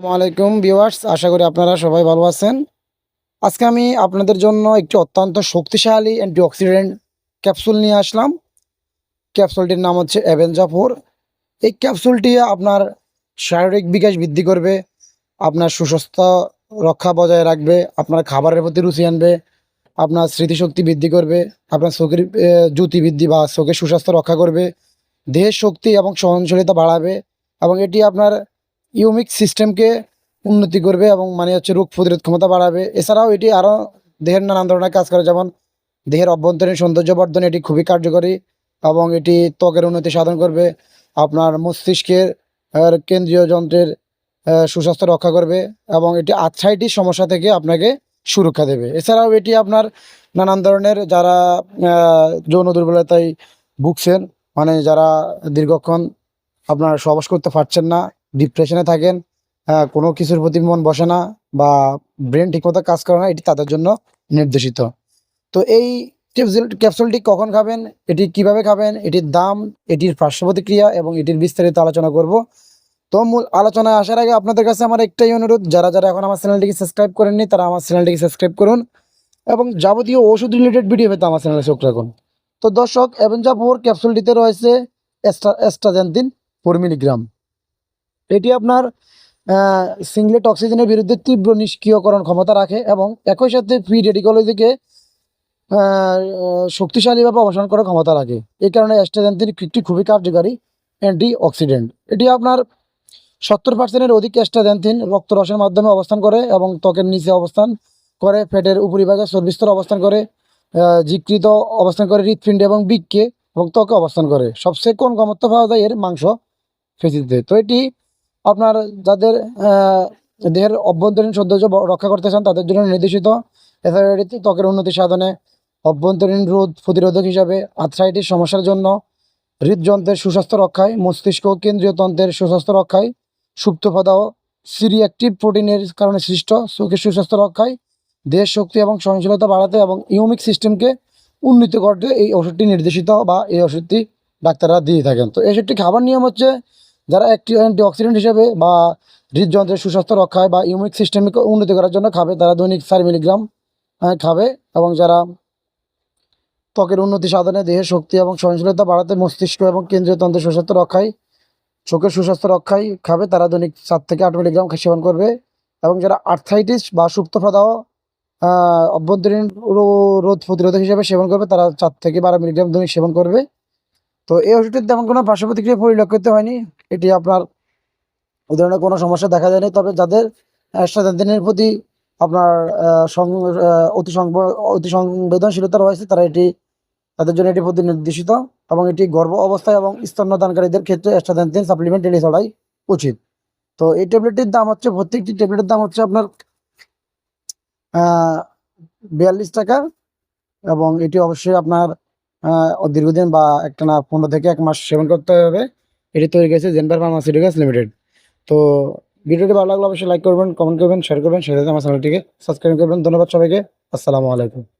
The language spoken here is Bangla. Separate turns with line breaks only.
আলাইকুম ভিউয়ার্স, আশা করি আপনারা সবাই ভালো আছেন। আজকে আমি আপনাদের জন্য একটি অত্যন্ত শক্তিশালী অ্যান্টিঅক্সিডেন্ট ক্যাপসুল নিয়ে আসলাম। ক্যাপসুলটির নাম হচ্ছে অ্যাভেঞ্জাফোর। এই ক্যাপসুলটি আপনার শারীরিক বিকাশ বৃদ্ধি করবে, আপনার সুস্বাস্থ্য রক্ষা বজায় রাখবে, আপনার খাবারের প্রতি রুচি আনবে, আপনার স্মৃতিশক্তি বৃদ্ধি করবে, আপনার চোখের জ্যোতি বৃদ্ধি বা চোখের সুস্বাস্থ্য রক্ষা করবে, দেহের শক্তি এবং সহনশীলতা বাড়াবে এবং এটি আপনার ইউমিক সিস্টেমকে উন্নতি করবে এবং মানে হচ্ছে রোগ প্রতিরোধ ক্ষমতা বাড়াবে। এছাড়াও এটি আরও দেহের নানান ধরনের কাজ করে, যেমন দেহের অভ্যন্তরীণ সৌন্দর্য বর্ধনে এটি খুবই কার্যকরী এবং এটি ত্বকের উন্নতি সাধন করবে, আপনার মস্তিষ্কের কেন্দ্রীয় যন্ত্রের সুস্বাস্থ্য রক্ষা করবে এবং এটি আর্থ্রাইটিস সমস্যা থেকে আপনাকে সুরক্ষা দেবে। এছাড়াও এটি আপনার নানান ধরনের যারা যৌন দুর্বলতায় ভুগছেন মানে যারা দীর্ঘক্ষণ আপনার সবাস করতে পারছেন না ডিপ্রেশনে থাকেন আহ, কোনো কিছুর প্রতি মন বসে না বা ব্রেন ঠিকমতো কাজ করে না এটি তাদের জন্য নির্দেশিত। তো এই ক্যাপসুলটি কখন খাবেন এটি কীভাবে খাবেন এটির দাম এটির পার্শ্ব প্রতিক্রিয়া এবং এটির বিস্তারিত আলোচনা করব। তো মূল আলোচনায় আসার আগে আপনাদের কাছে আমার একটাই অনুরোধ যারা যারা এখন আমার চ্যানেলটিকে সাবস্ক্রাইব করেননি তারা আমার চ্যানেলটিকে সাবস্ক্রাইব করুন এবং যাবতীয় ওষুধ রিলেটেড ভিডিও পেতে আমার চ্যানেলে চোখ রাখুন। তো দর্শক অ্যাভেঞ্জা ফোর ক্যাপসুলটিতে রয়েছে এক্সট্রা এক্সট্রাজেন্টিন ফোর মিলিগ্রাম এটি আপনার সিংলেট অক্সিজেনের বিরুদ্ধে তীব্র নিষ্ক্রিয়করণ ক্ষমতা রাখে এবং একই সাথে ফ্রি রেডিকোলজিকে শক্তিশালীভাবে অবসান করার ক্ষমতা রাখে। এই কারণে অ্যাস্ট্রাজেন্টিন একটি খুবই কার্যকারী অ্যান্টি অক্সিডেন্ট এটি আপনার সত্তর পার্সেন্টের অধিক অ্যাস্ট্রাজেন্থিন রক্তরসের মাধ্যমে অবস্থান করে এবং ত্বকের নিচে অবস্থান করে, ফ্যাটের উপরিভাগে সর্বিস্তর অবস্থান করে যকৃত অবস্থান করে, হৃৎপিণ্ড এবং বৃক্ষে এবং ত্বকে অবস্থান করে। সবচেয়ে কোন গমত্ব পাওয়া যায় এর মাংস ফেসিতে তো এটি আপনার যাদের দেহের অভ্যন্তরীণ সৌন্দর্য রক্ষা করতে চান, তাদের জন্য নির্দেশিত এছাড়া ত্বকের উন্নতি সাধনে অভ্যন্তরীণ রোধ প্রতিরোধক হিসাবে আর্থ্রাইটিস সমস্যার জন্য হৃদযন্ত্রের সুস্বাস্থ্য রক্ষায়, মস্তিষ্ক কেন্দ্রীয় তন্ত্রের সুস্বাস্থ্য রক্ষায়, সুপ্ত পদাও সিরিয়াক্টিভ প্রোটিনের কারণে সৃষ্ট চোখের সুস্বাস্থ্য রক্ষায়, দেহের শক্তি এবং সহনশীলতা বাড়াতে এবং ইউমিক সিস্টেমকে উন্নীত করতে এই ওষুধটি নির্দেশিত বা এই ওষুধটি ডাক্তাররা দিয়ে থাকেন। তো এই ওষুধটি খাবার নিয়ম হচ্ছে যারা একটি অ্যান্টিঅক্সিডেন্ট হিসেবে বা হৃদযন্ত্রের সুস্বাস্থ্য রক্ষায় বা ইউমিক সিস্টেমকে উন্নতি করার জন্য খাবে, তারা দৈনিক চার মিলিগ্রাম খাবে এবং যারা ত্বকের উন্নতি সাধনে দেহের শক্তি এবং সহনশীলতা বাড়াতে মস্তিষ্ক এবং কেন্দ্রীয় তন্ত্রের সুস্বাস্থ্য রক্ষায়, চোখের সুস্বাস্থ্য রক্ষায় খাবে, তারা দৈনিক সাত থেকে আট মিলিগ্রাম সেবন করবে এবং যারা আর্থাইটিস বা সুপ্ত প্রদাহ অভ্যন্তরীণ রোধ প্রতিরোধক হিসেবে সেবন করবে, তারা চার থেকে বারো মিলিগ্রাম দৈনিক সেবন করবে। তো এই ওষুধটির তেমন কোনো পার্শ্ব প্রতিক্রিয়া পরিলক্ষিত হয়নি। এটি আপনার এই ধরনের কোনো সমস্যা দেখা যায়নি। তবে যাদের স্বাধীনের প্রতি আপনার অতি অতি সংবেদনশীলতা রয়েছে, তারা এটি, তাদের জন্য এটি প্রতি নির্দেশিত এবং এটি গর্ভ অবস্থায় এবং স্তন্যদানকারীদের ক্ষেত্রে অ্যাস্ট্রাজেন্থিন সাপ্লিমেন্ট এড়িয়ে চলাই উচিত। তো এই ট্যাবলেটটির দাম হচ্ছে, প্রত্যেকটি ট্যাবলেটের দাম হচ্ছে আপনার বিয়াল্লিশ টাকা এবং এটি অবশ্যই আপনার দীর্ঘদিন বা একটা না পনেরো থেকে এক মাস সেবন করতে হবে। এটি তৈরি করেছে জেনবার ফার্মাসিউটিক্যালস লিমিটেড। তো ভিডিওটি ভালো লাগলে অবশ্যই লাইক করবেন কমেন্ট করবেন শেয়ার করবেন সেটাতে আমার চ্যানেলটিকে সাবস্ক্রাইব করবেন। ধন্যবাদ সবাইকে। আসসালামু আলাইকুম।